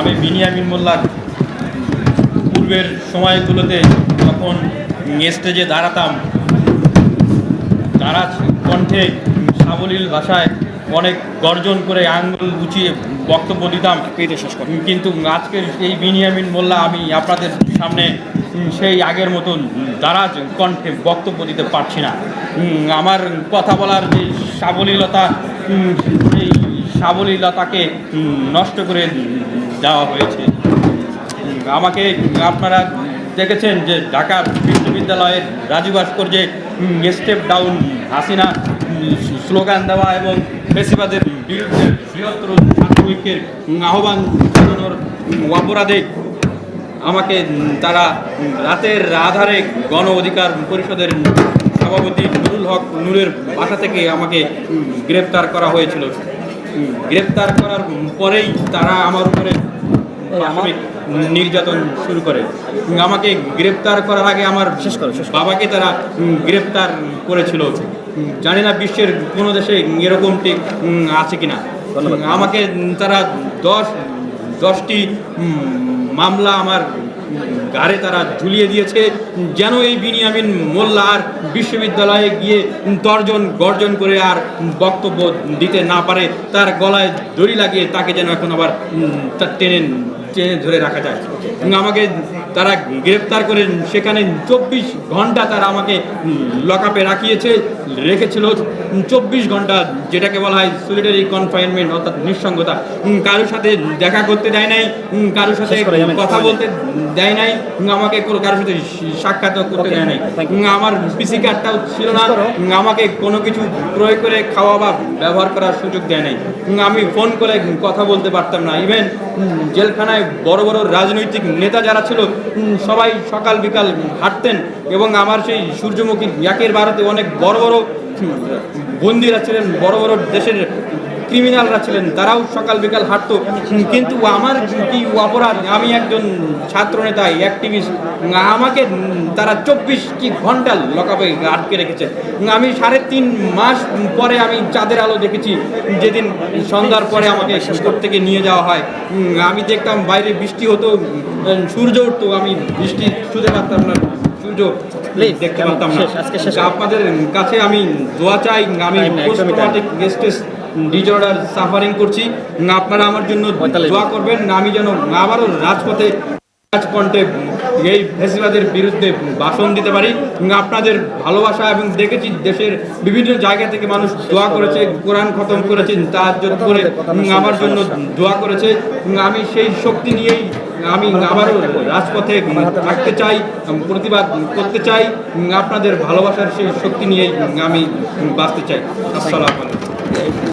আমি বিনিয়ামিন মোল্লার পূর্বের সময়গুলোতে যখন স্টেজে দাঁড়াতাম দাঁড়া কণ্ঠে সাবলীল ভাষায় অনেক গর্জন করে আঙ্গুল গুছিয়ে বক্তব্য দিতাম। কিন্তু আজকের এই বিনিয়ামিন মোল্লা আমি আপনাদের সামনে সেই আগের মতন দারাজ কণ্ঠে বক্তব্য দিতে পারছি না। আমার কথা বলার যে সাবলীলতা সাবলীলতাকে নষ্ট করে দেওয়া হয়েছে। আমাকে আপনারা দেখেছেন যে ঢাকা বিশ্ববিদ্যালয়ের রাজীব ভাস্কর্যে স্টেপ ডাউন হাসিনা স্লোগান দেওয়া এবং ফেসিবাদের বিরুদ্ধে বৃহত্তর ছাত্র ঐক্যের উম, আহ্বান জানানোর অপরাধে আমাকে তারা রাতের আধারে গণ অধিকার পরিষদের সভাপতি নুরুল হক নূরের বাসা থেকে আমাকে গ্রেপ্তার করা হয়েছিল। গ্রেপ্তার করার পরেই তারা আমার উপরে নির্যাতন শুরু করে। আমাকে গ্রেপ্তার করার আগে আমার বাবাকে তারা গ্রেপ্তার করেছিল। জানি না বিশ্বের কোনো দেশে এরকমটি আছে কিনা। আমাকে তারা দশ দশটি মামলা আমার গাড়ে তারা ঝুলিয়ে দিয়েছে যেন এই বিনিয়ামিন মোল্লা আর বিশ্ববিদ্যালয়ে গিয়ে তর্জন গর্জন করে আর বক্তব্য দিতে না পারে তার গলায় দড়ি লাগিয়ে তাকে যেন এখন আবার টেনে টেনে ধরে রাখা যায়। আমাকে তারা গ্রেপ্তার করে সেখানে চব্বিশ ঘণ্টা তারা আমাকে লকআপে রাখিয়েছে রেখেছিল। চব্বিশ ঘণ্টা যেটাকে বলা হয় সলিটারি কনফাইনমেন্ট অর্থাৎ নিঃসঙ্গতা কারোর সাথে দেখা করতে দেয় নাই কারোর সাথে কথা বলতে দেয় নাই আমাকে কোনো কারোর সাথে সাক্ষাৎ করতে দেয় নাই। আমার পিসি কার্ডটাও ছিল না। আমাকে কোনো কিছু ক্রয় করে খাওয়া বা ব্যবহার করার সুযোগ দেয় নাই। আমি ফোন করে কথা বলতে পারতাম না। ইভেন জেলখানায় বড় বড় রাজনৈতিক নেতা যারা ছিল সবাই সকাল বিকাল হাঁটতেন এবং আমার সেই সূর্যমুখী একের ভারতে অনেক বড় বড় বন্দিরা ছিলেন। বড় বড় দেশের ক্রিমিনালরা ছিলেন তারাও সকাল বিকাল হাঁটতো। কিন্তু আমার কি অপরাধ? আমি একজন ছাত্র নেতা অ্যাক্টিভিস্ট আমাকে তারা চব্বিশ কি ঘণ্টা লকাপে আটকে রেখেছে। আমি সাড়ে তিন মাস পরে আমি চাঁদের আলো দেখেছি যেদিন সন্ধ্যার পরে আমাকে কোর্ট থেকে নিয়ে যাওয়া হয়। আমি দেখতাম বাইরে বৃষ্টি হতো সূর্য উঠতো আমি বৃষ্টি ছুঁতে পারতাম না সূর্য দেখতে পারতাম না। আপনাদের কাছে আমি দোয়া চাই আমি ডিজর্ডার সাফারিং করছি। আপনারা আমার জন্য দোয়া করবেন না আমি যেন আবারও রাজপথে রাজকণ্ঠে এই ফেসিবাদের বিরুদ্ধে ভাষণ দিতে পারি। আপনাদের ভালোবাসা এবং দেখেছি দেশের বিভিন্ন জায়গা থেকে মানুষ দোয়া করেছে কোরআন খতম করেছে তার জন্য করে আমার জন্য দোয়া করেছে। আমি সেই শক্তি নিয়েই আমি আবারও রাজপথে থাকতে চাই প্রতিবাদ করতে চাই। আপনাদের ভালোবাসার সেই শক্তি নিয়েই আমি বাঁচতে চাই। আসসালামু আলাইকুম।